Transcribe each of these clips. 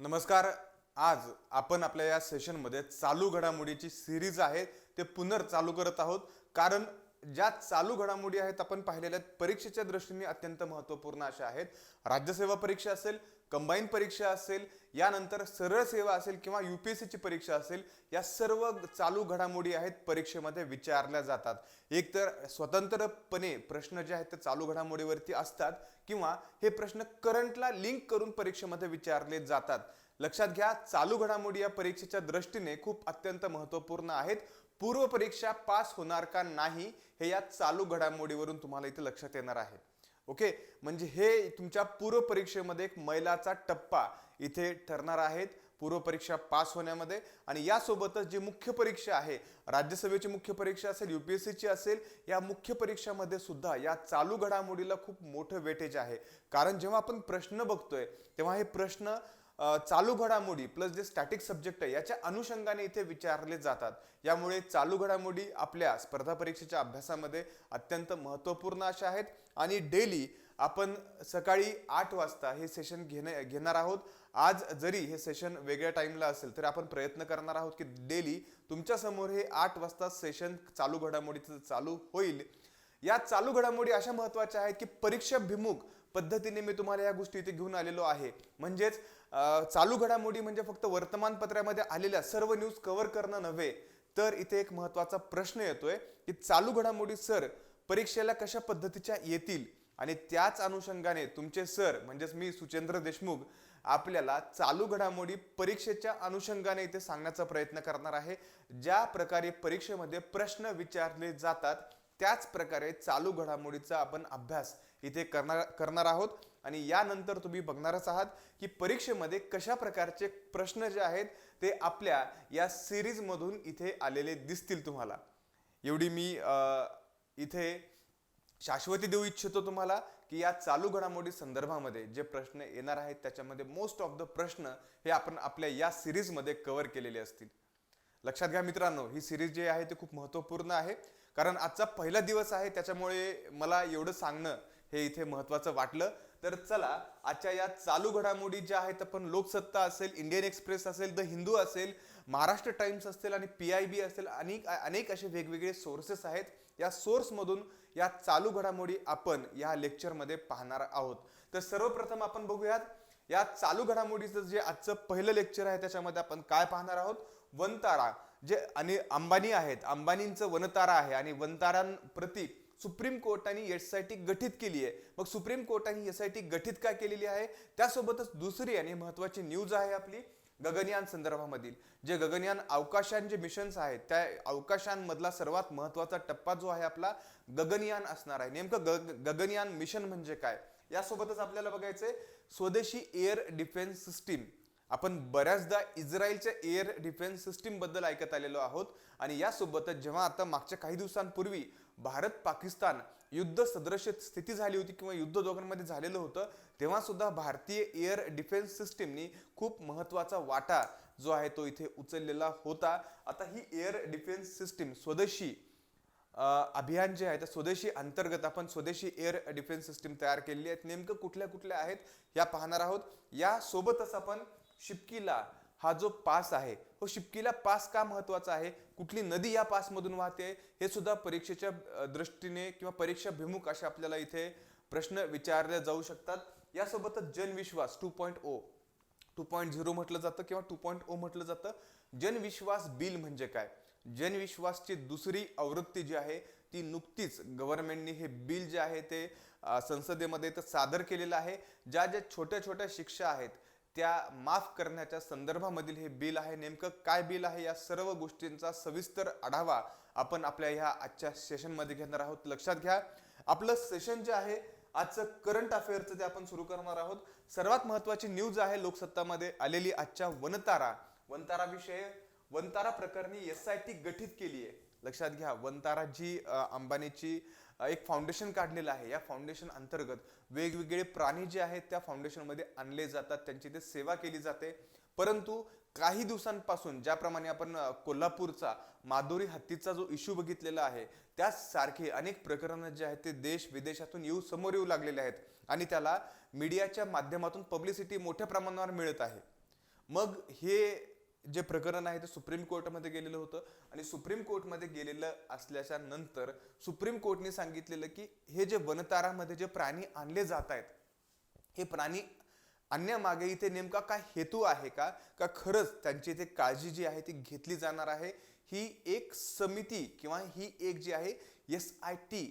नमस्कार. आज आपण आपल्या या सेशनमध्ये चालू घडामोडीची सिरीज आहे ते पुनर्चालू करत आहोत. कारण ज्या चालू घडामोडी आहेत आपण पाहिलेल्या आहेत, परीक्षेच्या दृष्टीने अत्यंत महत्त्वपूर्ण अशा आहेत. राज्यसेवा परीक्षा असेल कंबाईन परीक्षा असेल यानंतर सरळ सेवा असेल किंवा यू पी एस सीची परीक्षा असेल या सर्व चालू घडामोडी आहेत परीक्षेमध्ये विचारल्या जातात. एक तर स्वतंत्रपणे प्रश्न जे आहेत ते चालू घडामोडीवरती असतात किंवा हे प्रश्न करंटला लिंक करून परीक्षेमध्ये विचारले जातात. लक्षात घ्या चालू घडामोडी या परीक्षेच्या दृष्टीने खूप अत्यंत महत्त्वपूर्ण आहेत. पूर्व परीक्षा पास होणार का नाही हे या चालू घडामोडीवरून तुम्हाला इथे लक्षात येणार आहे. ओके? म्हणजे हे तुमच्या पूर्व परीक्षेमध्ये एक मैलाचा टप्पा इथे ठरणार आहेत पूर्व परीक्षा पास होण्यामध्ये. आणि यासोबतच जी मुख्य परीक्षा आहे राज्यसभेची मुख्य परीक्षा असेल यू पी एस सीची असेल या मुख्य परीक्षामध्ये सुद्धा या चालू घडामोडीला खूप मोठं वेटेज आहे. कारण जेव्हा आपण प्रश्न बघतोय तेव्हा हे प्रश्न चालू घडामोडी प्लस जे स्टॅटिक सब्जेक्ट आहे याच्या अनुषंगाने इथे विचारले जातात. यामुळे चालू घडामोडी आपल्या स्पर्धा परीक्षेच्या अभ्यासामध्ये अत्यंत महत्त्वपूर्ण अशा आहेत. आणि डेली आपण सकाळी आठ वाजता हे सेशन घेणे घेणार आहोत. आज जरी हे सेशन वेगळ्या टाईमला असेल तरी आपण प्रयत्न करणार आहोत की डेली तुमच्यासमोर हे आठ वाजता सेशन चालू घडामोडीचं चालू होईल. या चालू घडामोडी अशा महत्त्वाच्या आहेत की परीक्षाभिमुख पद्धतीने मी तुम्हाला या गोष्टी इथे घेऊन आलेलो आहे. म्हणजेच चालू घडामोडी म्हणजे फक्त वर्तमानपत्रामध्ये आलेल्या सर्व न्यूज कव्हर करणं नव्हे तर इथे एक महत्त्वाचा प्रश्न येतोय की चालू घडामोडी सर परीक्षेला कशा पद्धतीच्या येतील? आणि त्याच अनुषंगाने तुमचे सर म्हणजेच मी सुचेंद्र देशमुख आपल्याला चालू घडामोडी परीक्षेच्या अनुषंगाने इथे सांगण्याचा प्रयत्न करणार आहे. ज्या प्रकारे परीक्षेमध्ये प्रश्न विचारले जातात त्याच प्रकारे चालू घडामोडीचा आपण अभ्यास इथे करणार करणार आहोत. आणि यानंतर तुम्ही बघणारच आहात की परीक्षेमध्ये कशा प्रकारचे प्रश्न जे आहेत ते आपल्या या सिरीजमधून इथे आलेले दिसतील तुम्हाला. एवढी मी इथे शाश्वती देऊ इच्छितो तुम्हाला की या चालू घडामोडी संदर्भामध्ये जे प्रश्न येणार आहेत त्याच्यामध्ये मोस्ट ऑफ द प्रश्न हे आपण आपल्या या सिरीजमध्ये कव्हर केलेले असतील. लक्षात घ्या मित्रांनो ही सिरीज जी आहे ती खूप महत्त्वपूर्ण आहे. कारण आजचा पहिला दिवस आहे त्याच्यामुळे मला एवढं सांगणं हे इथे महत्त्वाचं वाटलं. तर चला आजच्या या चालू घडामोडी ज्या आहेत आपण लोकसत्ता असेल इंडियन एक्सप्रेस असेल द हिंदू असेल महाराष्ट्र टाइम्स असेल आणि पी आय बी असेल अनेक अनेक असे वेगवेगळे सोर्सेस आहेत. या सोर्समधून या चालू घडामोडी आपण या लेक्चरमध्ये पाहणार आहोत. तर सर्वप्रथम आपण बघूयात या चालू घडामोडीचं जे आजचं पहिलं लेक्चर आहे त्याच्यामध्ये आपण काय पाहणार आहोत? वनतारा. जे आणि अंबानी आहेत. अंबानींचं वनतारा आहे आणि वनतारांप्रती सुप्रीम कोर्टाने एस आय टी गठीत केली आहे. मग सुप्रीम कोर्टाने एस आय टी गठीत का केलेली आहे? त्यासोबतच दुसरी आणि महत्वाची न्यूज आहे आपली गगनयान संदर्भामधील. जे गगनयान अवकाशान जे मिशन्स आहेत त्या अवकाशांमधला सर्वात महत्त्वाचा टप्पा जो आहे आपला गगनयान असणार आहे. नेमकं गग गगनयान मिशन म्हणजे काय? यासोबतच आपल्याला बघायचंय स्वदेशी एअर डिफेन्स सिस्टीम आपण बऱ्याचदा इस्रायलच्या एअर डिफेन्स सिस्टीमबद्दल ऐकत आलेलो आहोत. आणि यासोबतच जेव्हा आता मागच्या काही दिवसांपूर्वी भारत पाकिस्तान युद्ध सदृश स्थिती झाली होती किंवा युद्ध दोघांमध्ये झालेलं होतं तेव्हा सुद्धा भारतीय एअर डिफेन्स सिस्टीमनी खूप महत्त्वाचा वाटा जो आहे तो इथे उचललेला होता. आता ही एअर डिफेन्स सिस्टीम स्वदेशी अभियान जे आहे त्या स्वदेशी अंतर्गत आपण स्वदेशी एअर डिफेन्स सिस्टीम तयार केलेली आहेत. नेमकं कुठल्या कुठल्या आहेत या पाहणार आहोत. यासोबतच आपण शिपकीला हा जो पास आहे हो शिपकीला पास का महत्त्वाचा आहे? कुठली नदी या पासमधून वाहते? हे सुद्धा परीक्षेच्या दृष्टीने किंवा परीक्षा भिमुख असे आपल्याला इथे प्रश्न विचारले जाऊ शकतात. यासोबतच Janvishwas two point O two point zero म्हटलं जातं किंवा टू पॉईंट ओ म्हटलं जातं. जनविश्वास बिल म्हणजे काय? जनविश्वासची दुसरी आवृत्ती जी आहे ती नुकतीच गव्हर्नमेंटने हे बिल जे आहे ते संसदेमध्ये तर सादर केलेलं आहे. ज्या ज्या छोट्या छोट्या शिक्षा आहेत त्या माफ करण्याच्या संदर्भामधील हे बिल आहे नेमकं काय बिल आहे? या सर्व गोष्टींचा सविस्तर आढावा आपण आपल्या ह्या आजच्या सेशनमध्ये घेणार आहोत. लक्षात घ्या. आपलं सेशन जे आहे आजचं करंट अफेअरचं ते आपण सुरू करणार आहोत. सर्वात महत्वाची न्यूज आहे लोकसत्तामध्ये आलेली आजच्या वनतारा. वनतारा विषय वनतारा प्रकरणी एस आय टी गठीत केली आहे लक्षात घ्या वनतारा जी अंबानीची एक फाउंडेशन काढलेलं आहे. या फाउंडेशन अंतर्गत वेगवेगळे प्राणी जे आहेत त्या फाउंडेशनमध्ये आणले जातात. त्यांची ते सेवा केली जाते. परंतु काही दिवसांपासून ज्याप्रमाणे आपण कोल्हापूरचा माधुरी हत्तीचा जो इश्यू बघितलेला आहे त्याचसारखे अनेक प्रकरणं जे आहेत ते देश विदेशातून येऊ समोर येऊ लागलेले आहेत. आणि त्याला मीडियाच्या माध्यमातून पब्लिसिटी मोठ्या प्रमाणावर मिळत आहे. मग हे जे प्रकरण आहे ते सुप्रीम कोर्टमध्ये गेलेलं होतं. आणि सुप्रीम कोर्टमध्ये गेलेलं असल्याच्या नंतर सुप्रीम कोर्टने सांगितलेलं की हे जे वनतारामध्ये जे प्राणी आणले जात आहेत हे प्राणी आणण्यामागे इथे नेमका काय हेतू आहे का? का खरंच त्यांची इथे काळजी जी आहे ती घेतली जाणार आहे? ही एक समिती किंवा ही एक जी आहे एस आय टी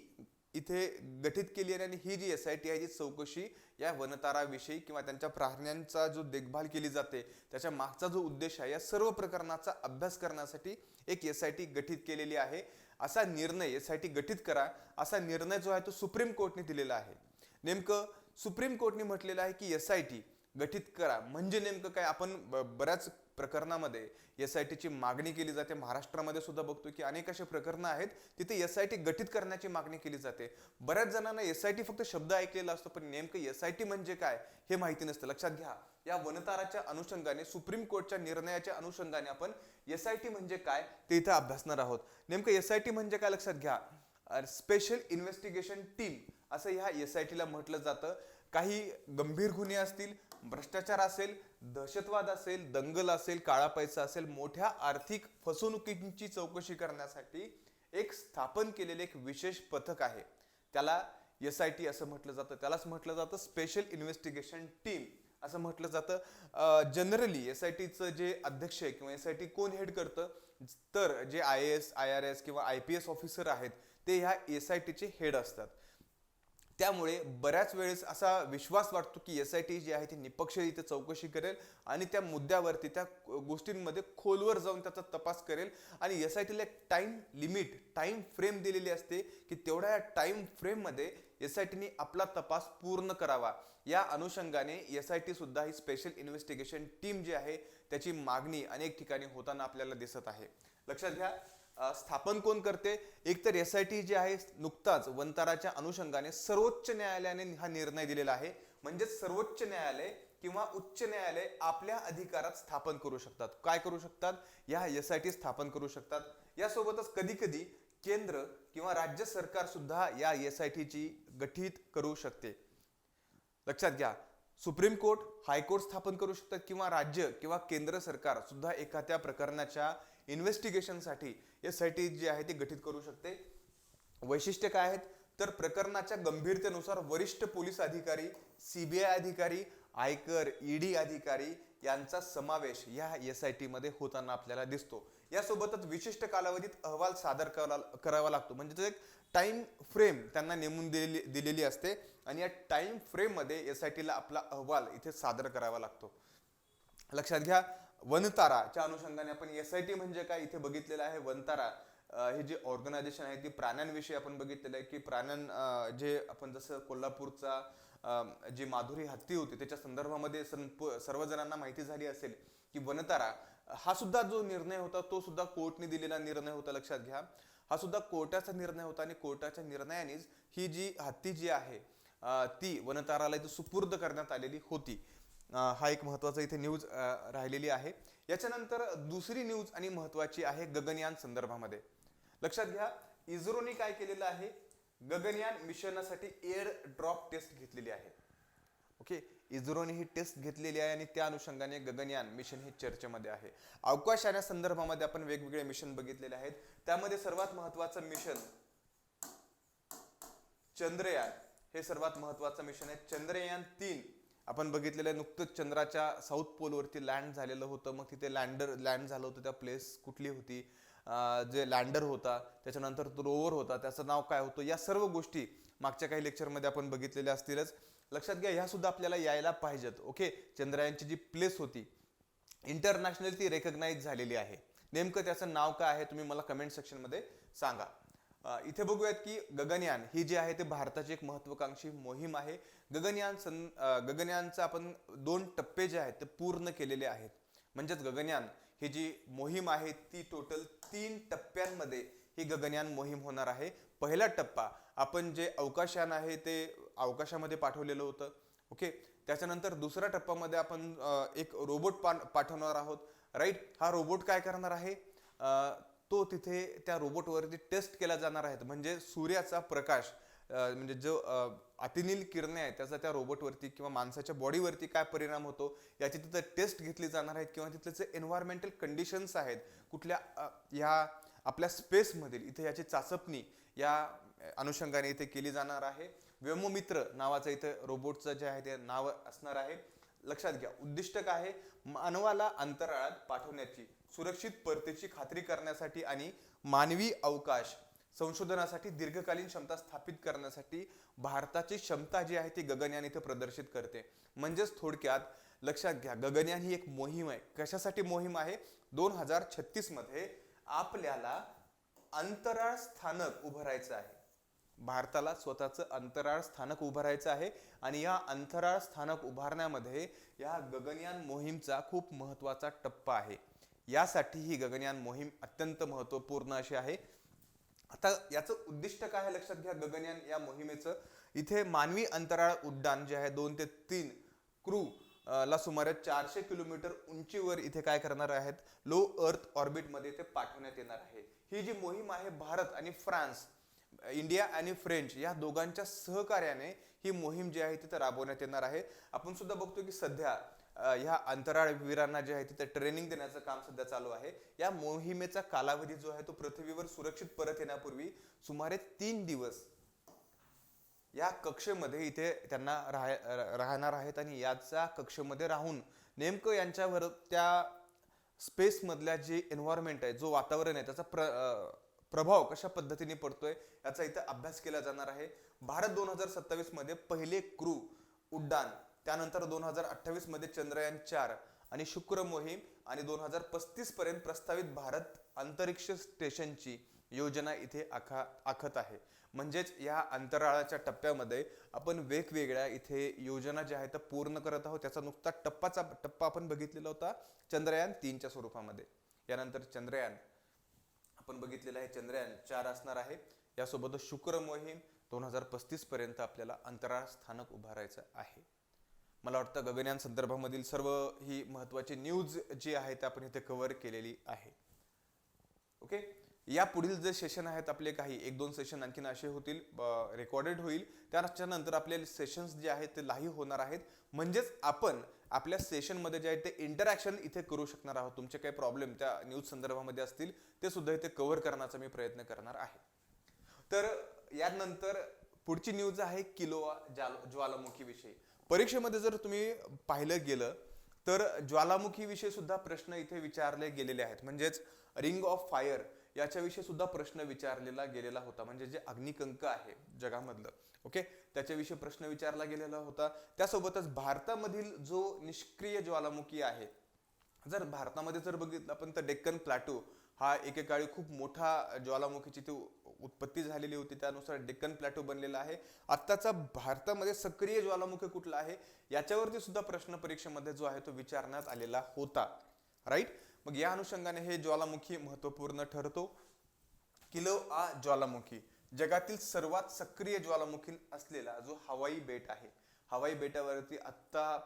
इथे गठीत केली आहे आणि ही जी एस आय टी आहे जी चौकशी या वनताराविषयी किंवा त्यांच्या प्राण्यांचा जो देखभाल केली जाते त्याच्या मागचा जो उद्देश आहे या सर्व प्रकरणाचा अभ्यास करण्यासाठी एक एस आय टी गठीत केलेली आहे. असा निर्णय एस आय टी गठीत करा असा निर्णय जो आहे तो सुप्रीम कोर्टने दिलेला आहे. नेमकं सुप्रीम कोर्टने म्हटलेलं आहे की एस आय टी गठीत करा. म्हणजे नेमकं काय? आपण ब- बऱ्याच प्रकरणामध्ये एस आय टीची मागणी केली जाते. महाराष्ट्रामध्ये सुद्धा बघतो की अनेक असे प्रकरणं आहेत तिथे एस आय टी गठीत करण्याची मागणी केली जाते. बऱ्याच जणांना एस आय टी फक्त शब्द ऐकलेला असतो पण नेमकं एस आय टी म्हणजे काय हे माहिती नसतं. लक्षात घ्या. या वनताराच्या अनुषंगाने सुप्रीम कोर्टच्या निर्णयाच्या अनुषंगाने आपण एस आय टी म्हणजे काय ते इथं अभ्यासणार आहोत. नेमकं एस आय टी म्हणजे काय लक्षात घ्या. स्पेशल इन्व्हेस्टिगेशन टीम असं ह्या एस आय टीला म्हटलं जातं. काही गंभीर गुन्हे असतील भ्रष्टाचार असेल दहशतवाद असेल दंगल असेल काळा पैसा असेल मोठ्या आर्थिक फसवणुकींची चौकशी करण्यासाठी एक स्थापन केलेले एक विशेष पथक आहे. त्याला एस आय टी असं म्हटलं जातं. त्यालाच म्हटलं जातं स्पेशल इन्व्हेस्टिगेशन टीम असं म्हटलं जातं. जनरली एस आय टीचं जे अध्यक्ष आहे किंवा एस आय टी कोण हेड करतं? तर जे I S I R S किंवा आय पी एस ऑफिसर आहेत ते ह्या एस आय टीचे हेड असतात. त्यामुळे बऱ्याच वेळेस असा विश्वास वाटतो की एस आय टी जी आहे ती निपक्ष चौकशी करेल आणि त्या मुद्द्यावरती त्या गोष्टींमध्ये खोलवर जाऊन त्याचा तपास करेल. आणि एस आय टीला एक टाईम लिमिट टाईम फ्रेम दिलेली असते की तेवढ्या या टाईम फ्रेममध्ये एस आय टीने आपला तपास पूर्ण करावा. या अनुषंगाने एस आय टी सुद्धा ही स्पेशल इन्व्हेस्टिगेशन टीम जी आहे त्याची मागणी अनेक ठिकाणी होताना आपल्याला दिसत आहे. लक्षात घ्या स्थापन कोण करते? एक तर एस आय टी जी आहे नुकताच वंताराच्या अनुषंगाने सर्वोच्च न्यायालयाने हा निर्णय दिलेला आहे. म्हणजेच सर्वोच्च न्यायालय किंवा उच्च न्यायालय आपल्या अधिकारात स्थापन करू शकतात. काय करू शकतात? या एस आय टी स्थापन करू शकतात. यासोबतच कधी कधी केंद्र किंवा राज्य सरकार सुद्धा या एस आय टीची गठीत करू शकते. लक्षात घ्या सुप्रीम कोर्ट हायकोर्ट स्थापन करू शकतात किंवा राज्य किंवा केंद्र सरकार सुद्धा एखाद्या प्रकरणाच्या इन्व्हेस्टिगेशनसाठी एस आय टी जी आहे ती गठीत करू शकते. वैशिष्ट्य काय आहेत? तर प्रकरणाच्या गंभीरतेनुसार वरिष्ठ पोलीस अधिकारी सीबीआय अधिकारी आयकर ईडी अधिकारी यांचा समावेश या एस आय टी मध्ये होताना आपल्याला दिसतो. यासोबतच विशिष्ट कालावधीत अहवाल सादर करा करावा लागतो. म्हणजे तो एक टाइम फ्रेम त्यांना नेमून दिलेली दिलेली असते आणि या टाइम फ्रेममध्ये एस आय टीला आपला अहवाल इथे सादर करावा लागतो. लक्षात घ्या वनताराच्या अनुषंगाने आपण एस आय टी म्हणजे काय इथे बघितलेलं आहे. वनतारा हे जे ऑर्गनायझेशन आहे ती प्राण्यांविषयी आपण बघितलेलं आहे की प्राण्यां जे आपण जसं कोल्हापूरचा जी माधुरी हत्ती होती त्याच्या संदर्भामध्ये सर्वजणांना माहिती झाली असेल की वनतारा हा सुद्धा जो निर्णय होता तो सुद्धा कोर्टने दिलेला निर्णय होता लक्षात घ्या. हा सुद्धा कोर्टाचा निर्णय होता आणि कोर्टाच्या निर्णयानेच ही जी हत्ती जी आहे ती वनताराला इथे सुपूर्द करण्यात आलेली होती. हा एक महत्त्वाचा इथे न्यूज राहिलेली आहे. याच्यानंतर दुसरी न्यूज आणि महत्वाची आहे गगनयान संदर्भामध्ये. लक्षात घ्या इस्रोने काय केलेलं आहे? गगनयान मिशनासाठी एअर ड्रॉप टेस्ट घेतलेली आहे. ओके इस्रोने ही टेस्ट घेतलेली आहे आणि त्या अनुषंगाने गगनयान मिशन हे चर्चेमध्ये आहे. अवकाश संदर्भामध्ये आपण वेगवेगळे मिशन बघितलेले आहेत. त्यामध्ये सर्वात महत्वाचं मिशन चंद्रयान. हे सर्वात महत्वाचं मिशन आहे. चंद्रयान तीन. आपण बघितलेलं आहे नुकतंच चंद्राच्या साऊथ पोलवरती लँड झालेलं होतं. मग तिथे लँडर लँड झालं होतं. त्या प्लेस कुठली होती? जे लँडर होता त्याच्यानंतर तो रोवर होता. त्याचं नाव काय होतं? या सर्व गोष्टी मागच्या काही लेक्चरमध्ये आपण बघितलेल्या असतीलच. लक्षात घ्या ह्या सुद्धा आपल्याला यायला पाहिजेत ओके चंद्रयानची जी प्लेस होती इंटरनॅशनल ती रेकग्नाईज झालेली आहे. नेमकं त्याचं नाव काय आहे तुम्ही मला कमेंट सेक्शनमध्ये सांगा. इथे बघूयात की गगनयान ही जी आहे ते भारताची एक महत्वाकांक्षी मोहीम आहे. गगनयान सन गगनयानचं आपण दोन टप्पे जे आहेत ते पूर्ण केलेले आहेत. म्हणजेच गगनयान ही जी मोहीम आहे ती टोटल तीन टप्प्यांमध्ये ही गगनयान मोहीम होणार आहे. पहिला टप्पा आपण जे अवकाशयान आहे ते अवकाशामध्ये पाठवलेलं होतं. ओके? त्याच्यानंतर दुसऱ्या टप्प्यामध्ये आपण एक रोबोट पा पाठवणार आहोत. राईट? हा रोबोट काय करणार आहे? तो तिथे त्या रोबोटवरती टेस्ट केला जाणार आहे म्हणजे सूर्याचा प्रकाश म्हणजे जो अतिनील किरणे आहे त्याचा त्या रोबोटवरती किंवा माणसाच्या बॉडीवरती काय परिणाम होतो याची तिथं टेस्ट घेतली जाणार आहेत किंवा तिथले जे एन्व्हायरमेंटल कंडिशन्स आहेत कुठल्या ह्या आपल्या स्पेसमधील इथे याची चाचपणी या अनुषंगाने इथे केली जाणार आहे. व्योममित्र नावाचं इथं रोबोटचं जे आहे ते नाव असणार आहे. लक्षात घ्या उद्दिष्ट काय आहे? मानवाला अंतराळात पाठवण्याची. सुरक्षित परतेची खात्री करण्यासाठी आणि मानवी अवकाश संशोधनासाठी दीर्घकालीन क्षमता स्थापित करण्यासाठी भारताची क्षमता जी आहे ती गगनयान इथे प्रदर्शित करते. म्हणजेच थोडक्यात लक्षात घ्या गगनयान ही एक मोहीम आहे. कशासाठी मोहीम आहे? दोन हजार छत्तीसमध्ये आपल्याला अंतराळ स्थानक उभारायचं आहे. भारताला स्वतःचं अंतराळ स्थानक उभारायचं आहे आणि या अंतराळ स्थानक उभारण्यामध्ये या गगनयान मोहीमचा खूप महत्त्वाचा टप्पा आहे. यासाठी ही गगनयान मोहीम अत्यंत महत्त्वपूर्ण अशी आहे. आता याचं उद्दिष्ट काय आहे लक्षात घ्या गगनयान या मोहिमेचं. इथे मानवी अंतराळ उड्डाण जे आहे दोन ते तीन क्रू ला सुमारे चारशे किलोमीटर उंचीवर इथे काय करणार आहेत? लो अर्थ ऑर्बिटमध्ये ते पाठवण्यात येणार आहे. ही जी मोहीम आहे भारत आणि फ्रान्स इंडिया आणि फ्रेंच या दोघांच्या सहकार्याने ही मोहीम जी आहे तिथे राबवण्यात येणार आहे. आपण सुद्धा बघतो की सध्या ह्या अंतराळवीरांना जे आहे तिथे ट्रेनिंग देण्याचं काम सध्या चालू आहे. या मोहिमेचा कालावधी जो आहे तो पृथ्वीवर सुरक्षित परत येण्यापूर्वी सुमारे तीन दिवस या कक्षेमध्ये इथे त्यांना राह- राहणार आहेत आणि याचा कक्षेमध्ये राहून नेमकं यांच्यावर त्या स्पेसमधल्या जे एन्व्हायरमेंट आहे जो वातावरण आहे त्याचा प्र प्रभाव कशा पद्धतीने पडतोय याचा इथं अभ्यास केला जाणार आहे. भारत दोन हजार सत्तावीसमध्ये पहिले क्रू उड्डाण त्यानंतर दोन हजार अठ्ठावीसमध्ये चंद्रयान चार आणि शुक्र मोहीम आणि दोन हजार पस्तीसपर्यंत प्रस्तावित भारत अंतरिक्ष स्टेशनची योजना इथे आखा आखत आहे. म्हणजेच या अंतराळाच्या टप्प्यामध्ये आपण वेगवेगळ्या इथे योजना ज्या आहेत त्या पूर्ण करत आहोत. त्याचा नुकता टप्पाचा टप्पा आपण बघितलेला होता चंद्रयान तीनच्या स्वरूपामध्ये. यानंतर चंद्रयान आपण बघितलेलं आहे चंद्रयान चार असणार आहे. यासोबतच शुक्र मोहीम दोन हजार पस्तीसपर्यंत आपल्याला अंतराळ स्थानक उभारायचं आहे. मला वाटतं गगनयान संदर्भामधील सर्व ही महत्वाची न्यूज जी आहे ते आपण इथे कव्हर केलेली आहे. ओके या पुढील जे सेशन आहेत आपले काही एक दोन सेशन आणखीन असे होतील रेकॉर्डेड होईल. त्याच्यानंतर आपले सेशन्स जे आहेत ते लाईव्ह होणार आहेत. म्हणजेच आपण आपल्या सेशनमध्ये जे आहे ते इंटरॅक्शन इथे करू शकणार आहोत. तुमचे काही प्रॉब्लेम त्या न्यूज संदर्भामध्ये असतील ते सुद्धा इथे कव्हर करण्याचा मी प्रयत्न करणार आहे. तर यानंतर पुढची न्यूज आहे किलोआ ज्वालामुखीविषयी ज्वालामुखी विषयी. परीक्षेमध्ये जर तुम्ही पाहिलं गेलं तर ज्वालामुखी विषयी सुद्धा प्रश्न इथे विचारले गेलेले आहेत. म्हणजेच रिंग ऑफ फायर याच्याविषयी सुद्धा प्रश्न विचारलेला गेलेला होता. म्हणजे जे अग्निकंक आहे जगामधलं ओके त्याच्याविषयी प्रश्न विचारला गेलेला होता. त्यासोबतच भारतामधील जो निष्क्रिय ज्वालामुखी आहे जर भारतामध्ये जर बघितलं आपण तर डेक्कन प्लॅटो हा एकेकाळी खूप मोठा ज्वालामुखीची ती उत्पत्ती झालेली होती. त्यानुसार डेक्कन प्लॅटो बनलेला आहे. आत्ताचा भारतामध्ये सक्रिय ज्वालामुखी कुठला आहे? याच्यावरती सुद्धा प्रश्न परीक्षेमध्ये जो आहे तो विचारण्यात आलेला होता. राईट मग या अनुषंगाने हे ज्वालामुखी महत्त्वपूर्ण ठरतो. किलो आ ज्वालामुखी जगातील सर्वात सक्रिय ज्वालामुखी असलेला जो हवाई बेट आहे. हवाई बेटावरती आत्ता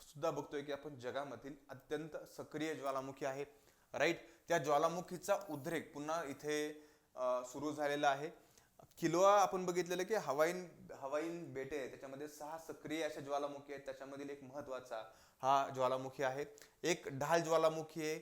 सुद्धा बघतोय की आपण जगामधील अत्यंत सक्रिय ज्वालामुखी आहे. राईट त्या ज्वालामुखीचा उद्रेक पुन्हा इथे सुरू झालेला आहे. किलोआ आपण बघितलेलं की हवाईन हवाईन बेटे आहे त्याच्यामध्ये सहा सक्रिय अशा ज्वालामुखी आहेत. त्याच्यामधील एक महत्त्वाचा हा ज्वालामुखी आहे. एक ढाल ज्वालामुखी आहे.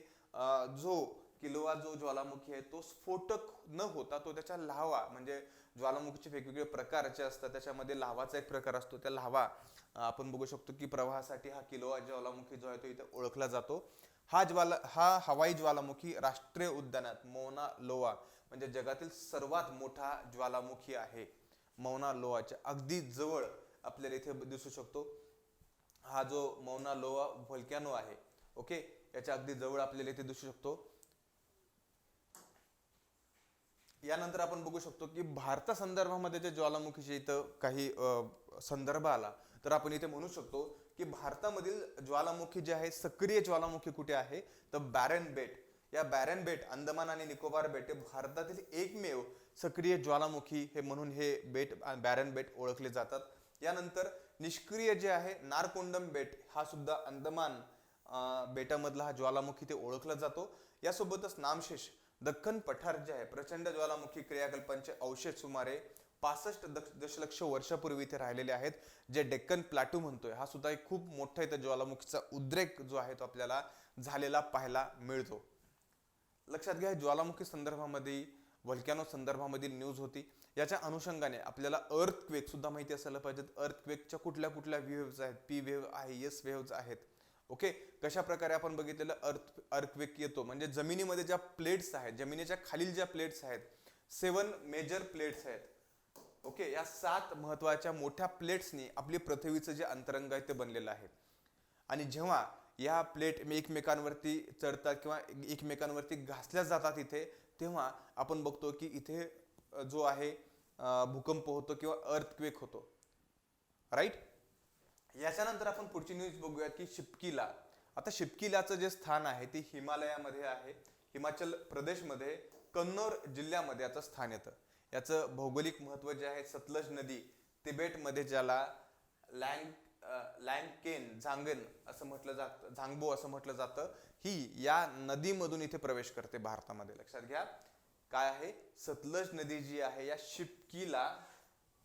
जो किलोआ जो ज्वालामुखी आहे तो स्फोटक न होता तो त्याच्या लावा म्हणजे ज्वालामुखीचे वेगवेगळे प्रकारचे असतात त्याच्यामध्ये लावाचा एक प्रकार असतो. त्या लावा आपण बघू शकतो की प्रवाहासाठी हा किलोआ ज्वालामुखी जो आहे तो इथे ओळखला जातो. हा ज्वाला हा हवाई ज्वालामुखी राष्ट्रीय उद्यानात मौना लोवा म्हणजे जगातील सर्वात मोठा ज्वालामुखी आहे. मौना लोवाच्या अगदी जवळ आपल्याला इथे दिसू शकतो. हा जो मौना लोवा व्होल्कॅनो आहे ओके याच्या अगदी जवळ आपल्याला इथे दिसू शकतो. यानंतर आपण बघू शकतो की भारता संदर्भामध्ये जे ज्वालामुखीचे इथं काही संदर्भ आला तर आपण इथे म्हणू शकतो की भारतामधील ज्वालामुखी जे आहे सक्रिय ज्वालामुखी कुठे आहे? तर बॅरन बेट. या बॅरन बेट अंदमान आणि निकोबार बेट हे भारतातील एकमेव सक्रिय ज्वालामुखी हे म्हणून हे बेट बॅरन बेट ओळखले जातात. यानंतर निष्क्रिय जे आहे नारकोंडम बेट हा सुद्धा अंदमान बेटामधला हा ज्वालामुखी ते ओळखला जातो. यासोबतच नामशेष दख्खन पठार जे आहे प्रचंड ज्वालामुखी क्रियाकल्पांचे अवशेष सुमारे पासष्ट दशलक्ष वर्षापूर्वी इथे राहिलेले आहेत जे डेक्कन प्लॅटू म्हणतोय. हा सुद्धा एक खूप मोठा इथं ज्वालामुखीचा उद्रेक जो आहे तो आपल्याला झालेला पाहायला मिळतो. लक्षात घ्या ज्वालामुखी संदर्भामध्ये व्हल्कॅनो संदर्भामधील न्यूज होती. याच्या अनुषंगाने आपल्याला अर्थक्वेक सुद्धा माहिती असायला पाहिजेत. अर्थक्वेकच्या कुठल्या कुठल्या वेव्ज आहेत? पी वेव्ह आहे एस वेव्ज आहेत. ओके कशा प्रकारे आपण बघितलेलं अर्थ अर्थक्वेक येतो? म्हणजे जमिनीमध्ये ज्या प्लेट्स आहेत जमिनीच्या खालील ज्या प्लेट्स आहेत सेवन मेजर प्लेट्स आहेत. ओके या सात महत्त्वाच्या मोठ्या प्लेट्सनी आपली पृथ्वीचं जे अंतरंग आहे ते बनलेलं आहे. आणि जेव्हा या प्लेट एकमेकांवरती चढतात किंवा एकमेकांवरती घासल्या जातात इथे तेव्हा आपण बघतो की इथे जो आहे भूकंप होतो किंवा अर्थक्वेक होतो. राईट याच्यानंतर आपण पुढची न्यूज बघूया की शिपकीला. आता शिपकीलाचं जे स्थान आहे ते हिमालयामध्ये आहे. हिमाचल प्रदेशमध्ये कन्नौर जिल्ह्यामध्ये याचं स्थान येतं. याचं भौगोलिक महत्त्व जे आहे सतलज नदी तिबेटमध्ये ज्याला लँग लँगकेन झांगन असं म्हटलं जातं झांगबो असं म्हटलं जातं ही या नदीमधून इथे प्रवेश करते भारतामध्ये. लक्षात घ्या काय आहे? सतलज नदी जी आहे या शिपकीला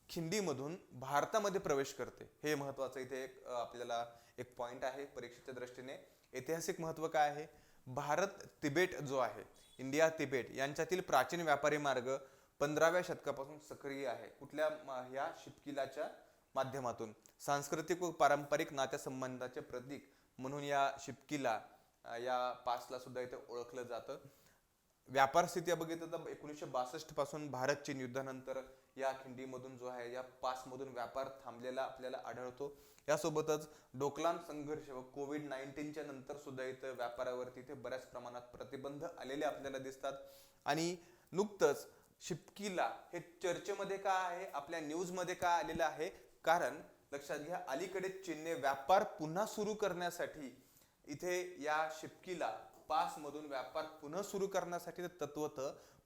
खिंडीमधून भारतामध्ये प्रवेश करते. हे महत्त्वाचं इथे एक आपल्याला एक पॉईंट आहे परीक्षेच्या दृष्टीने. ऐतिहासिक महत्त्व काय आहे? भारत तिबेट जो आहे इंडिया तिबेट यांच्यातील प्राचीन व्यापारी मार्ग पंधराव्या शतकापासून सक्रिय आहे. कुठल्या ह्या शिपकिलाच्या माध्यमातून? सांस्कृतिक व पारंपरिक नात्यासंबंधाचे प्रतीक म्हणून या शिपकीला या पासला सुद्धा इथे ओळखलं जातं. व्यापार स्थिती बघितलं तर एकोणीसशे बासष्टपासून भारत चीन युद्धानंतर या खिंडीमधून जो आहे या पासमधून व्यापार थांबलेला आपल्याला आढळतो. यासोबतच डोकलाम संघर्ष व कोविड नाईन्टीनच्या नंतर सुद्धा इथं व्यापारावरती इथे बऱ्याच प्रमाणात प्रतिबंध आलेले आपल्याला दिसतात. आणि नुकतंच शिपकीला हे चर्चेमध्ये का आहे? आपल्या न्यूजमध्ये का आलेलं आहे? कारण लक्षात घ्या अलीकडे चीनने व्यापार पुन्हा सुरू करण्यासाठी इथे या शिपकीला पास मधून व्यापार पुन्हा सुरू करण्यासाठी तत्वत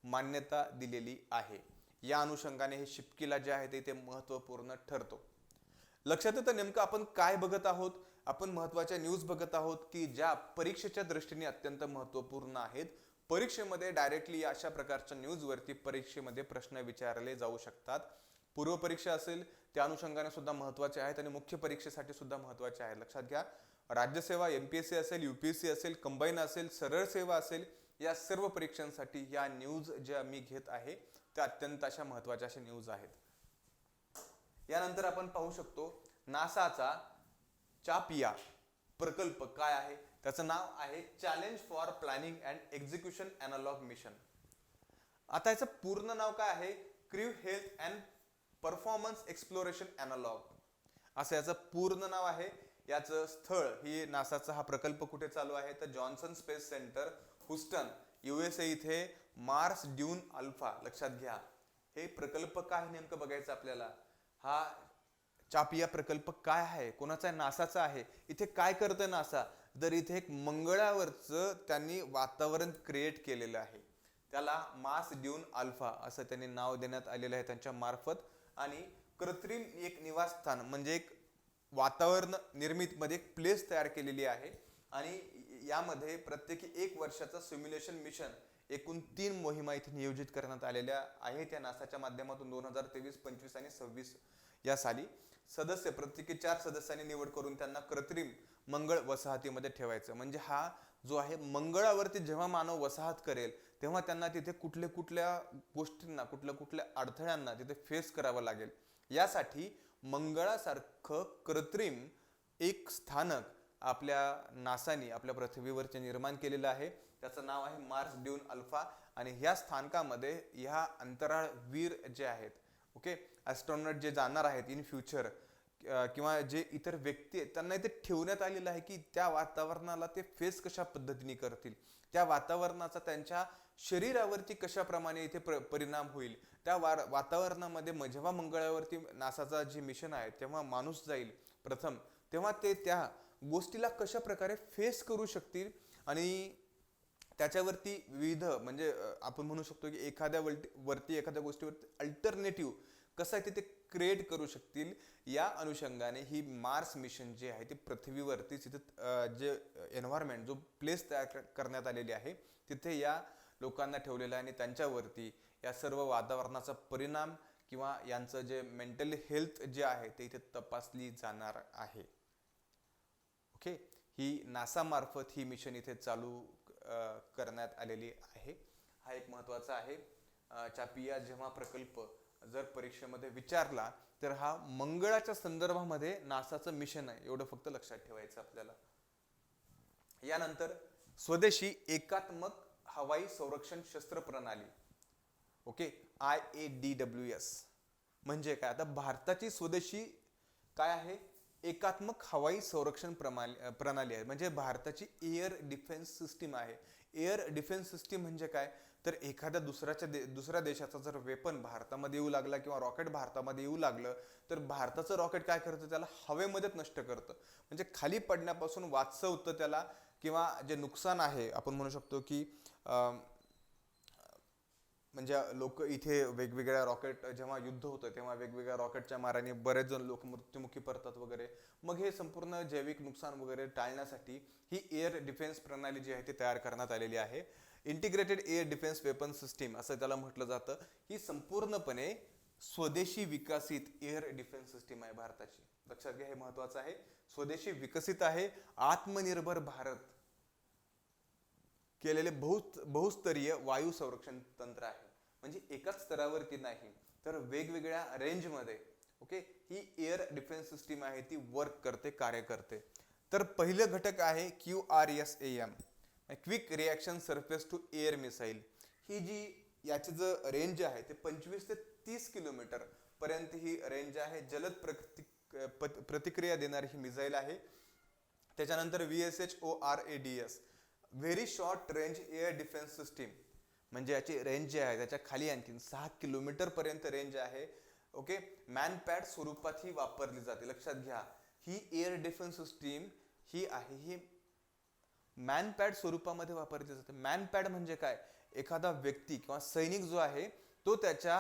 मान्यता दिलेली आहे. या अनुषंगाने हे शिपकीला जे आहे ते इथे महत्त्वपूर्ण ठरतो. लक्षात येतं नेमकं आपण काय बघत आहोत? आपण महत्त्वाच्या न्यूज बघत आहोत की ज्या परीक्षेच्या दृष्टीने अत्यंत महत्त्वपूर्ण आहेत. परीक्षेमध्ये डायरेक्टली अशा प्रकारच्या न्यूजवरती परीक्षेमध्ये प्रश्न विचारले जाऊ शकतात. पूर्व परीक्षा असेल त्या अनुषंगाने सुद्धा महत्त्वाचे आहेत आणि मुख्य परीक्षेसाठी सुद्धा महत्त्वाचे आहेत. लक्षात घ्या राज्यसेवा एमपीएससी असेल युपीएससी असेल कंबाईन असेल सरळ सेवा असेल या सर्व परीक्षांसाठी या न्यूज ज्या मी घेत आहे त्या अत्यंत अशा महत्त्वाच्या अशा न्यूज आहेत. यानंतर आपण पाहू शकतो नासाचा चापिया प्रकल्प काय आहे? त्याचं नाव आहे challenge for planning and execution analogue mission आता याचं पूर्ण नाव काय आहे? Crew health and performance exploration analogue असं याचं पूर्ण नाव आहे. याचं स्थळ ही नासाचा हा प्रकल्प कुठे चालू आहे? तर Johnson Space Center Houston USA इथे मार्स ड्यून अल्फा लक्षात घ्या. हे प्रकल्प काय नेमकं बघायचं आपल्याला? हा चापिया प्रकल्प काय आहे? कोणाचा नासाचा आहे. इथे काय करतं नासा? तर इथे एक मंगळावरचं त्यांनी वातावरण क्रिएट केलेलं आहे. त्याला मास ड्यून अल्फा असं त्यांनी नाव देण्यात आलेलं आहे त्यांच्या मार्फत. आणि कृत्रिम एक निवासस्थान म्हणजे एक वातावरण निर्मितमध्ये एक प्लेस तयार केलेली आहे. आणि यामध्ये प्रत्येकी एक वर्षाचं सिम्युलेशन मिशन एकूण तीन मोहिमा इथे नियोजित करण्यात आलेल्या आहेत. या नासाच्या माध्यमातून दोन हजार तेवीस पंचवीस आणि सव्वीस या साली. सदस्य प्रत्येकी चार सदस्यांनी निवड करून त्यांना कृत्रिम मंगळ वसाहतीमध्ये ठेवायचं. म्हणजे हा जो आहे मंगळावरती जेव्हा मानव वसाहत करेल तेव्हा त्यांना तिथे कुठल्या कुठल्या गोष्टींना कुठल्या कुठल्या अडथळ्यांना तिथे फेस करावं लागेल. यासाठी मंगळासारखं कृत्रिम एक स्थानक आपल्या नासानी आपल्या पृथ्वीवरचे निर्माण केलेलं आहे. त्याचं नाव आहे मार्स ड्यून अल्फा. आणि ह्या स्थानकामध्ये ह्या अंतराळवीर जे आहेत ओके? ॲस्ट्रॉनॉट जे जाणार आहेत इन फ्युचर किंवा जे इतर व्यक्ती आहेत त्यांना इथे ठेवण्यात आलेलं आहे की त्या वातावरणाला ते फेस कशा पद्धतीने करतील? त्या वातावरणाचा त्यांच्या शरीरावरती कशाप्रमाणे इथे प्र परिणाम होईल? त्या वा वातावरणामध्ये जेव्हा मंगळावरती नासाचा जे मिशन आहे तेव्हा माणूस जाईल प्रथम तेव्हा ते त्या गोष्टीला कशा प्रकारे फेस करू शकतील? आणि त्याच्यावरती विविध म्हणजे आपण म्हणू शकतो की एखाद्या वलटी वरती एखाद्या गोष्टीवरती अल्टरनेटिव्ह कसं आहे ते ते क्रिएट करू शकतील या अनुषंगाने ही मार्स मिशन जे आहे ते पृथ्वीवरती तिथे जे एन्व्हायरमेंट जो प्लेस तयार करण्यात आलेली आहे तिथे या लोकांना ठेवलेलं आहे आणि त्यांच्यावरती या सर्व वातावरणाचा परिणाम किंवा यांचं जे मेंटल हेल्थ जे आहे ते इथे तपासली जाणार आहे. ओके ही नासामार्फत ही मिशन इथे चालू करण्यात आलेली आहे. हा एक महत्त्वाचा आहे. चापिया जेव्हा प्रकल्प जर परीक्षेमध्ये विचारला तर हा मंगळाच्या संदर्भामध्ये नासाचं मिशन आहे एवढं फक्त लक्षात ठेवायचं आपल्याला. यानंतर स्वदेशी एकात्मक हवाई संरक्षण शस्त्र प्रणाली okay? I A D W S म्हणजे काय? आता भारताची स्वदेशी काय आहे? एकात्मक हवाई संरक्षण प्रणाली प्रणाली आहे. म्हणजे भारताची एअर डिफेन्स सिस्टीम आहे. एअर डिफेन्स सिस्टीम म्हणजे काय? तर एखाद्या दुसऱ्याच्या दे दुसऱ्या देशाचा जर वेपन भारतामध्ये येऊ लागला किंवा रॉकेट भारतामध्ये येऊ लागलं तर भारताचं रॉकेट काय करतं? त्याला हवेमध्येच नष्ट करतं. म्हणजे खाली पडण्यापासून वाचवतं त्याला किंवा जे नुकसान आहे आपण म्हणू शकतो की म्हणजे लोक इथे वेगवेगळ्या रॉकेट जेव्हा युद्ध होतं तेव्हा वेगवेगळ्या रॉकेटच्या माराने बरेच जण लोक मृत्युमुखी पडतात वगैरे. मग हे संपूर्ण जैविक नुकसान वगैरे टाळण्यासाठी ही एअर डिफेन्स प्रणाली जी आहे ती तयार करण्यात आलेली आहे. Integrated air defence weapon system असं त्याला म्हटलं जातं. ही संपूर्णपणे स्वदेशी विकसित एअर डिफेन्स सिस्टीम आहे भारताची. लक्षात घ्या हे महत्वाचं आहे. स्वदेशी विकसित आहे. आत्मनिर्भर भारत. केलेले बहु बहुस्तरीय वायू संरक्षण तंत्र आहे. म्हणजे एकाच स्तरावरती नाही तर वेगवेगळ्या रेंजमध्ये ओके? ही एअर डिफेन्स सिस्टीम आहे ती वर्क करते कार्य करते. तर पहिलं घटक आहे Q R S A M quick reaction surface to air missile. ही जी याची जो रेंज आहे ते पंचवीस ते तीस किलोमीटर पर्यंत ही रेंज आहे. जलद प्रति प्रतिक्रिया देणारी ही मिसाईल आहे. त्याच्यानंतर V S H O R A D S. Very short range air defence system म्हणजे याची रेंज जी आहे त्याच्याखाली आणखीन सहा किलोमीटरपर्यंत रेंज आहे. ओके मॅनपॅड स्वरूपात ही वापरली जाते. लक्षात घ्या. ही एअर डिफेन्स सिस्टीम ही आहे. ही मॅनपॅड स्वरूपामध्ये वापरली जाते. मॅनपॅड म्हणजे काय? एखादा व्यक्ती किंवा सैनिक जो आहे तो त्याच्या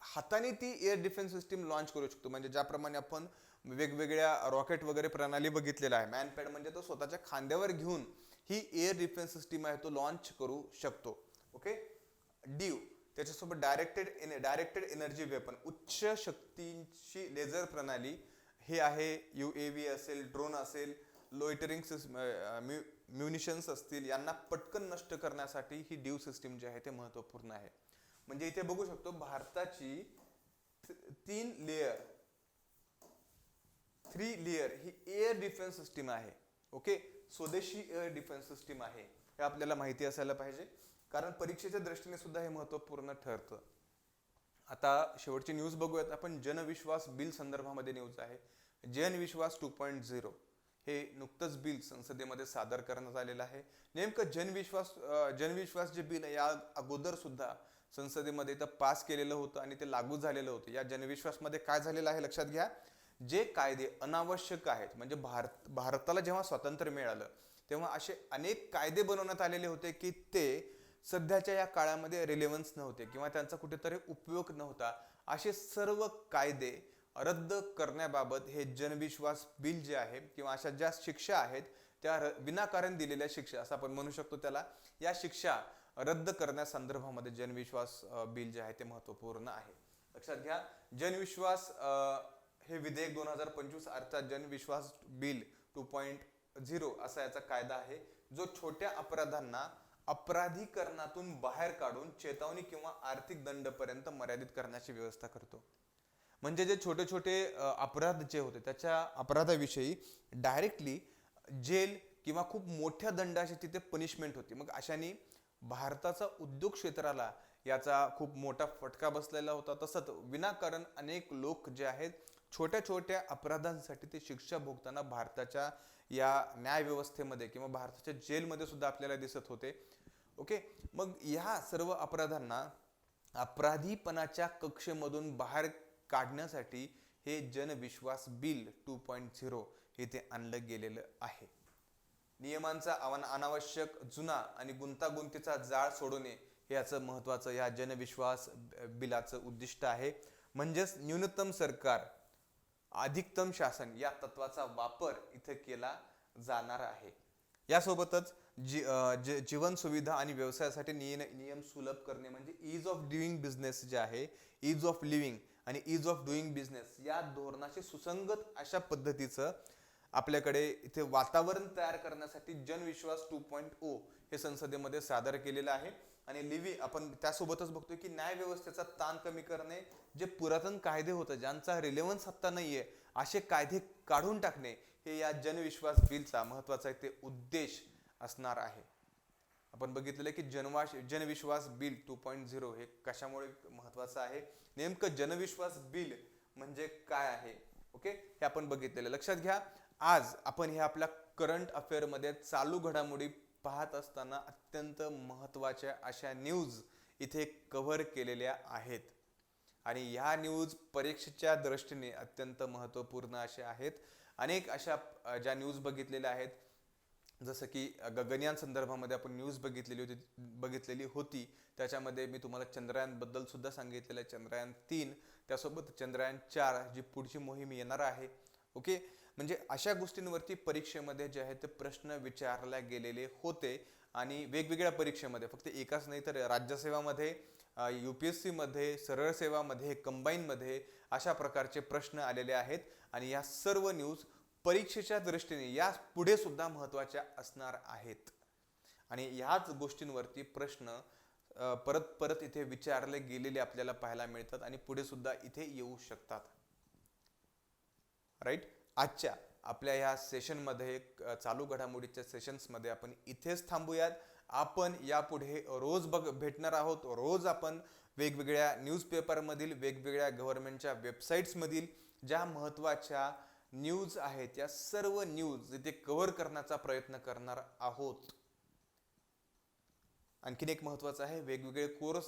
हाताने ती एअर डिफेन्स सिस्टीम लॉन्च करू शकतो. म्हणजे ज्याप्रमाणे आपण वेगवेगळ्या रॉकेट वगैरे प्रणाली बघितलेला आहे. मॅनपॅड म्हणजे तो स्वतःच्या खांद्यावर घेऊन ही एअर डिफेन्स सिस्टीम आहे तो लॉन्च करू शकतो. ओके डीव त्याच्यासोबत डायरेक्टेड एन डायरेक्टेड एनर्जी वेपन उच्च शक्तींची लेझर प्रणाली हे आहे यू ए व्ही असेल ड्रोन असेल लोइटरिंग म्युनिशन्स असतील यांना पटकन नष्ट करण्यासाठी ही ड्यू सिस्टीम जी आहे ते महत्त्वपूर्ण आहे. म्हणजे इथे बघू शकतो भारताची तीन लेअर थ्री लेअर ही एअर डिफेन्स सिस्टीम आहे. ओके स्वदेशी एअर डिफेन्स सिस्टीम आहे हे आपल्याला माहिती असायला पाहिजे. कारण परीक्षेच्या दृष्टीने सुद्धा हे महत्त्वपूर्ण ठरतं. आता शेवटची न्यूज बघूयात. आपण जनविश्वास बिल संदर्भामध्ये न्यूज आहे. जनविश्वास टू पॉईंट झिरो हे नुकतंच बिल संसदेमध्ये सादर करण्यात आलेलं आहे. नेमकं जनविश्वास जनविश्वास जे बिल आहे या अगोदर सुद्धा संसदेमध्ये तर पास केलेलं होतं आणि ते लागू झालेलं होतं. या जनविश्वासमध्ये काय झालेलं आहे लक्षात घ्या. जे कायदे अनावश्यक आहेत म्हणजे भारत भारताला जेव्हा स्वातंत्र्य मिळालं तेव्हा असे अनेक कायदे बनवण्यात आलेले होते की ते सध्याच्या या काळामध्ये रिलेव्हन्स नव्हते किंवा त्यांचा कुठेतरी उपयोग नव्हता. असे सर्व कायदे रद्द करण्याबाबत हे जनविश्वास बिल जे आहे किंवा अशा ज्या शिक्षा आहेत त्या विनाकारण दिलेल्या शिक्षा असं आपण म्हणू शकतो त्याला या शिक्षा रद्द करण्यासंदर्भामध्ये जनविश्वास बिल जे आहे ते महत्त्वपूर्ण आहे. लक्षात घ्या जनविश्वास हे विधेयक दोन हजार पंचवीस अर्थात Janvishwas bill two point zero असा याचा कायदा आहे जो छोट्या अपराधांना अपराधीकरणातून बाहेर काढून चेतावणी किंवा आर्थिक दंडपर्यंत मर्यादित करण्याची व्यवस्था करतो. म्हणजे जे छोटे छोटे अपराध जे होते त्याच्या अपराधाविषयी डायरेक्टली जेल किंवा खूप मोठ्या दंडाची तिथे पनिशमेंट होती. मग अशाने भारताचा उद्योग क्षेत्राला याचा खूप मोठा फटका बसलेला होता. तसंच विनाकारण अनेक लोक जे आहेत छोट्या छोट्या अपराधांसाठी ते शिक्षा भोगताना भारताच्या या न्याय व्यवस्थेमध्ये किंवा भारताच्या जेलमध्ये सुद्धा आपल्याला दिसत होते. ओके मग ह्या सर्व अपराधांना अपराधीपणाच्या कक्षेमधून बाहेर काढण्यासाठी हे Janvishwas bill two point zero हे ते आणलं गेलेलं आहे. नियमांचा आव्हान अनावश्यक जुना आणि गुंतागुंतीचा जाळ सोडवणे हे याचं महत्त्वाचं या जनविश्वास बिलाचं उद्दिष्ट आहे. म्हणजेच न्यूनतम सरकार अधिकतम शासन या तत्वाचा वापर इथे केला जाणार आहे. यासोबतच जी जी जे- जीवन सुविधा आणि व्यवसायासाठी निय नियम सुलभ करणे म्हणजे ईज ऑफ डुईंग बिझनेस जे आहे ईज ऑफ लिव्हिंग आणि ईज ऑफ डुईंग बिझनेस या धोरणाशी सुसंगत अशा पद्धतीचं आपल्याकडे इथे वातावरण तयार करण्यासाठी जनविश्वास टू पॉईंट ओ हे संसदेमध्ये सादर केलेलं आहे. आणि लिव्ही आपण त्यासोबतच बघतोय की न्याय व्यवस्थेचा ताण कमी करणे जे पुरातन कायदे होते ज्यांचा रिलेव्हन्स आत्ता नाहीये असे कायदे काढून टाकणे हे या जनविश्वास बिलचा महत्त्वाचा एक ते उद्देश असणार आहे. आपण बघितलेलं की जनवाश Janvishwas bill two point zero हे कशामुळे महत्वाचं आहे? नेमकं जनविश्वास बिल म्हणजे काय आहे? ओके? हे आपण बघितलेलं लक्षात घ्या आज आपण हे आपल्या करंट अफेअरमध्ये चालू घडामोडी पाहत असताना अत्यंत महत्त्वाच्या अशा न्यूज इथे कव्हर केलेल्या आहेत. आणि ह्या न्यूज परीक्षेच्या दृष्टीने अत्यंत महत्त्वपूर्ण अशा आहेत. अनेक अशा ज्या न्यूज बघितलेल्या आहेत जसं की गगनयान संदर्भामध्ये आपण न्यूज बघितलेली होती बघितलेली होती. त्याच्यामध्ये मी तुम्हाला चंद्रयानबद्दल सुद्धा सांगितलेलं आहे. चंद्रयान तीन त्यासोबत चंद्रयान चार जी पुढची मोहीम येणार आहे. ओके? म्हणजे अशा गोष्टींवरती परीक्षेमध्ये जे आहे ते प्रश्न विचारले गेलेले होते आणि वेगवेगळ्या परीक्षेमध्ये फक्त एकाच नाही तर राज्यसेवामध्ये यू पी एस सीमध्ये सरळ सेवामध्ये कंबाईनमध्ये अशा प्रकारचे प्रश्न आलेले आहेत. आणि या सर्व न्यूज परीक्षेच्या दृष्टीने या पुढे सुद्धा महत्त्वाच्या असणार आहेत. आणि ह्याच गोष्टींवरती प्रश्न परत परत इथे विचारले गेलेले आपल्याला पाहायला मिळतात आणि पुढे सुद्धा इथे येऊ शकतात. राईट आजच्या आपल्या ह्या सेशनमध्ये चालू घडामोडीच्या सेशन्समध्ये आपण इथेच थांबूयात. आपण यापुढे रोज बघ भेटणार आहोत. रोज आपण वेगवेगळ्या न्यूजपेपरमधील वेगवेगळ्या गव्हर्नमेंटच्या वेबसाईट्समधील ज्या महत्त्वाच्या न्यूज आहेत या सर्व न्यूज इथे कव्हर करण्याचा प्रयत्न करणार आहोत. आणखीन एक महत्त्वाचं आहे वेगवेगळे कोर्स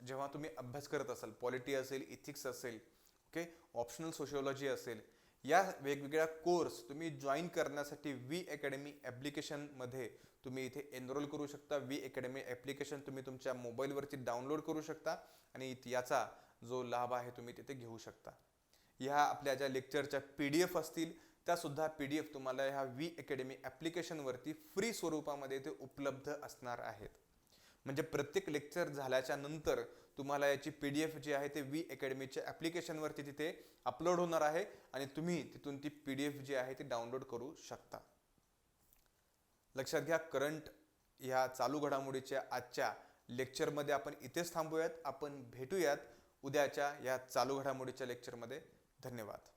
जेव्हा तुम्ही अभ्यास करत असाल पॉलिटी असेल इथिक्स असेल ओके ऑप्शनल सोशिओलॉजी असेल या वेगवेगळ्या कोर्स तुम्ही जॉईन करण्यासाठी वी अकॅडमी ॲप्लिकेशनमध्ये तुम्ही इथे एनरोल करू शकता. वी अकॅडमी ॲप्लिकेशन तुम्ही तुमच्या मोबाईलवरती डाउनलोड करू शकता आणि याचा जो लाभ आहे तुम्ही तिथे घेऊ शकता. ह्या आपल्या ज्या लेक्चरच्या पी डी एफ असतील त्यासुद्धा पी डी एफ तुम्हाला ह्या वी अकॅडमी ॲप्लिकेशनवरती फ्री स्वरूपामध्ये ते उपलब्ध असणार आहेत. म्हणजे प्रत्येक लेक्चर झाल्याच्यानंतर तुम्हाला याची पी डी एफ जी आहे ते वी अकॅडमीच्या ॲप्लिकेशनवरती तिथे अपलोड होणार आहे आणि तुम्ही तिथून ती पी डी एफ जी आहे ती डाउनलोड करू शकता. लक्षात घ्या करंट ह्या चालू घडामोडीच्या आजच्या लेक्चरमध्ये आपण इथेच थांबूयात. आपण भेटूयात उद्याच्या या चालू घडामोडीच्या लेक्चरमध्ये धन्यवाद.